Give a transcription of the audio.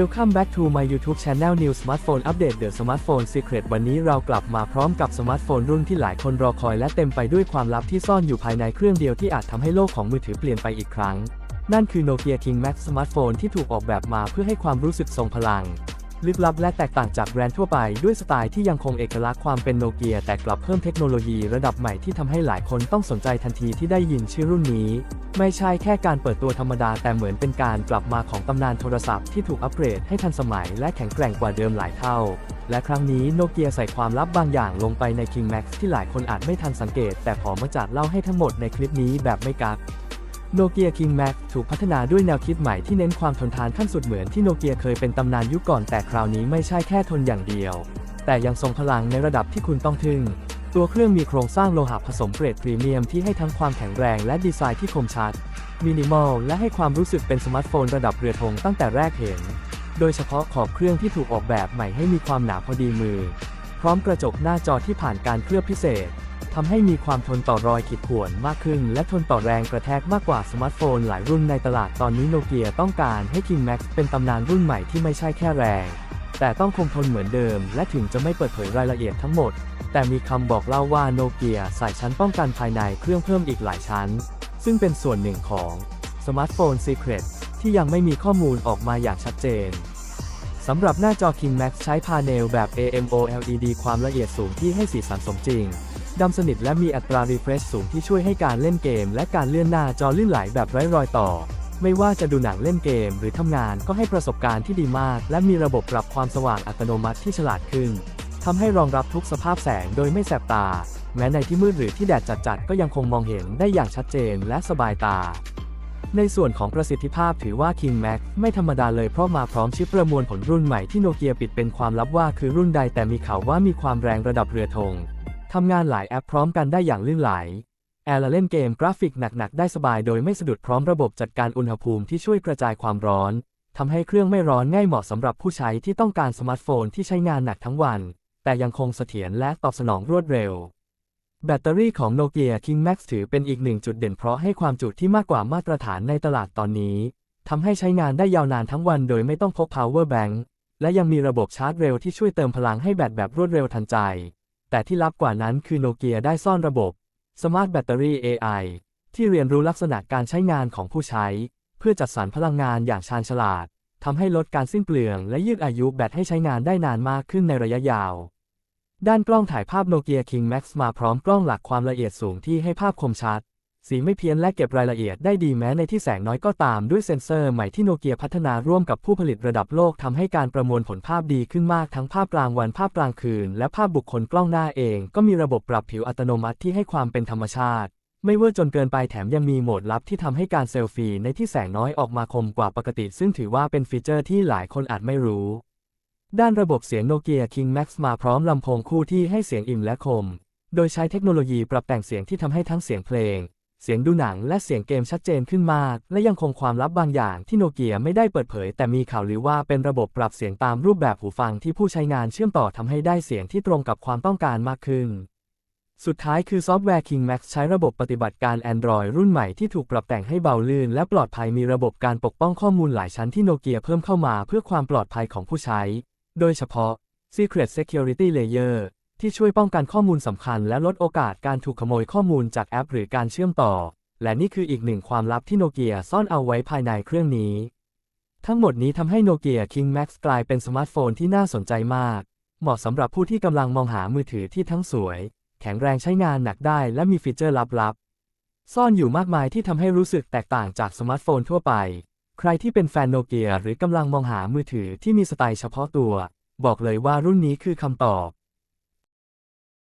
Welcome back to my YouTube channel New Smartphone Update The Smartphone Secret วันนี้เรากลับมาพร้อมกับสมาร์ทโฟนรุ่นที่หลายคนรอคอยและเต็มไปด้วยความลับที่ซ่อนอยู่ภายในเครื่องเดียวที่อาจทำให้โลกของมือถือเปลี่ยนไปอีกครั้ง นั่นคือ Nokia King Max สมาร์ทโฟนที่ถูกออกแบบมาเพื่อให้ความรู้สึกทรงพลัง ลึกลับและแตกต่างจากแบรนด์ทั่วไปด้วยสไตล์ที่ยังคงเอกลักษณ์ความเป็นโนเกียแต่กลับเพิ่มเทคโนโลยีระดับใหม่ที่ทำให้หลายคนต้องสนใจทันทีที่ได้ยินชื่อรุ่นนี้ ไม่ใช่แค่การเปิดตัวธรรมดาแต่เหมือนเป็นการกลับมาของตำนานโทรศัพท์ที่ถูกอัปเกรดให้ทันสมัยและแข็งแกร่งกว่าเดิมหลายเท่า และครั้งนี้โนเกียใส่ความลับบางอย่างลงไปใน King Max ที่หลายคนอาจไม่ทันสังเกต แต่พอมาจัดเล่าให้ทั้งหมดในคลิปนี้แบบไม่กัก โนเกีย King Max ถูกพัฒนาด้วยแนวคิดใหม่ที่เน้นความทนทานขั้นสุดเหมือนที่โนเกียเคยเป็นตำนานยุคก่อนแต่คราวนี้ไม่ใช่แค่ทนอย่างเดียว แต่ยังทรงพลังในระดับที่คุณต้องทึ่ง ตัวเครื่องมีโครงสร้างโลหะผสมเกรดพรีเมียมที่ให้ทั้งความแข็งแรงและดีไซน์ที่คมชัด มินิมอลและให้ความรู้สึกเป็นสมาร์ทโฟนระดับเรือธงตั้งแต่แรกเห็น โดยเฉพาะขอบเครื่องที่ถูกออกแบบใหม่ให้มีความหนาพอดีมือ พร้อมกระจกหน้าจอที่ผ่านการเคลือบพิเศษ ทำให้มีความทนต่อรอยขีดข่วนมากขึ้น และทนต่อแรงกระแทกมากกว่าสมาร์ทโฟนหลายรุ่นในตลาดตอนนี้โนเกียต้องการให้ King Max เป็นตำนานรุ่นใหม่ที่ไม่ใช่แค่แรง แต่ต้องคงทนเหมือนเดิม และถึงจะไม่เปิดเผยรายละเอียดทั้งหมด แต่มีคำบอกเล่าว่าโนเกียใส่ชั้นป้องกันภายในเครื่องเพิ่มอีกหลายชั้น ซึ่งเป็นส่วนหนึ่งของสมาร์ทโฟน Secret ที่ยังไม่มีข้อมูลออกมาอย่างชัดเจนสำหรับหน้าจอ King Max ใช้พาเนลแบบ AMOLED ความละเอียดสูงที่ให้สีสันสมจริง ดำสนิทและมีอัตรา refresh สูงที่ช่วยให้การเล่นเกม และการเลื่อนหน้าจอลื่นไหลแบบไร้รอยต่อ ไม่ว่าจะดูหนังเล่นเกม หรือทำงานก็ให้ประสบการณ์ที่ดีมาก และมีระบบปรับความสว่างอัตโนมัติที่ฉลาดขึ้นทำให้รองรับทุกสภาพแสงโดยไม่แสบตา แม้ในที่มืดหรือที่แดดจัดๆก็ยังคงมองเห็นได้อย่างชัดเจนและสบายตา ในส่วนของประสิทธิภาพถือว่า King Max ไม่ธรรมดาเลยเพราะมาพร้อมชิปประมวลผลรุ่นใหม่ที่โนเกียปิดเป็นความลับว่าคือรุ่นใดแต่มีข่าวว่ามีความแรงระดับเรือธง ทำงานหลายแอปพร้อมกันได้อย่างลื่นไหล แอร์ละเล่นเกมกราฟิกหนัก ๆ ได้สบายโดยไม่สะดุดพร้อมระบบจัดการอุณหภูมิที่ช่วยกระจายความร้อนทำให้เครื่องไม่ร้อนง่ายเหมาะสำหรับผู้ใช้ที่ต้องการสมาร์ทโฟนที่ใช้งานหนักทั้งวัน แต่ยังคงเสถียรและตอบสนองรวดเร็ว แบตเตอรี่ของโนเกีย King Max ถือเป็นอีกหนึ่งจุดเด่นเพราะให้ความจุที่มากกว่ามาตรฐานในตลาดตอนนี้ทำให้ใช้งานได้ยาวนานทั้งวันโดยไม่ต้องพก power bank และยังมีระบบชาร์จเร็วที่ช่วยเติมพลังให้แบตแบบรวดเร็วทันใจ แต่ที่ลับกว่านั้นคือโนเกียได้ซ่อนระบบ Smart Battery AI ที่เรียนรู้ลักษณะการใช้งานของผู้ใช้ เพื่อจัดสรรพลังงานอย่างชาญฉลาดทำให้ลดการสิ้นเปลืองและยืดอายุแบตให้ใช้งานได้นานมากขึ้นในระยะยาว ด้านกล้องถ่ายภาพโนเกีย King Max มาพร้อมกล้องหลักความละเอียดสูงที่ให้ภาพคมชัด สีไม่เพี้ยนและเก็บรายละเอียดได้ดีแม้ในที่แสงน้อยก็ตามด้วยเซ็นเซอร์ใหม่ที่โนเกียพัฒนาร่วมกับผู้ผลิตระดับโลกทำให้การประมวลผลภาพดีขึ้นมากทั้งภาพกลางวันภาพกลางคืน และภาพบุคคลกล้องหน้าเอง ก็มีระบบปรับผิวอัตโนมัติที่ให้ความเป็นธรรมชาติ ไม่เวอร์จนเกินไปแถมยังมีโหมดลับที่ทำให้การเซลฟี่ในที่แสงน้อยออกมาคมกว่าปกติ ซึ่งถือว่าเป็นฟีเจอร์ที่หลายคนอาจไม่รู้ ด้านระบบเสียงโนเกีย King Max มาพร้อมลำโพงคู่ที่ให้เสียงอิ่มและคม โดยใช้เทคโนโลยีปรับแต่งเสียงที่ทำให้ทั้งเสียงเพลง เสียงดูหนังและเสียงเกมชัดเจนขึ้นมาก และยังคงความลับบางอย่างที่โนเกียไม่ได้เปิดเผย แต่มีข่าวลือว่าเป็นระบบปรับเสียงตามรูปแบบหูฟังที่ผู้ใช้งานเชื่อมต่อทำให้ได้เสียงที่ตรงกับความต้องการมากขึ้น สุดท้ายคือซอฟต์แวร์ King Max ใช้ระบบปฏิบัติการ Android รุ่นใหม่ที่ถูกปรับแต่งให้เบาลื่น และปลอดภัยมีระบบการปกป้องข้อมูลหลายชั้นที่โนเกียเพิ่มเข้ามาเพื่อความปลอดภัยของผู้ใช้ โดยเฉพาะ Secret Security Layer ที่ช่วยป้องกันข้อมูลสำคัญและลดโอกาสการถูกขโมยข้อมูลจากแอป หรือการเชื่อมต่อ และนี่คืออีกหนึ่งความลับที่โนเกียซ่อนเอาไว้ภายในเครื่องนี้ ทั้งหมดนี้ทำให้โนเกีย King Max กลายเป็นสมาร์ทโฟนที่น่าสนใจมาก เหมาะสำหรับผู้ที่กำลังมองหามือถือที่ทั้งสวย แข็งแรงใช้งานหนักได้ และมีฟีเจอร์ลับๆ ซ่อนอยู่มากมายที่ทำให้รู้สึกแตกต่างจากสมาร์ทโฟนทั่วไป ใครที่เป็นแฟนโนเกียหรือกำลังมองหามือถือที่มีสไตล์เฉพาะตัว บอกเลยว่ารุ่นนี้คือคำตอบ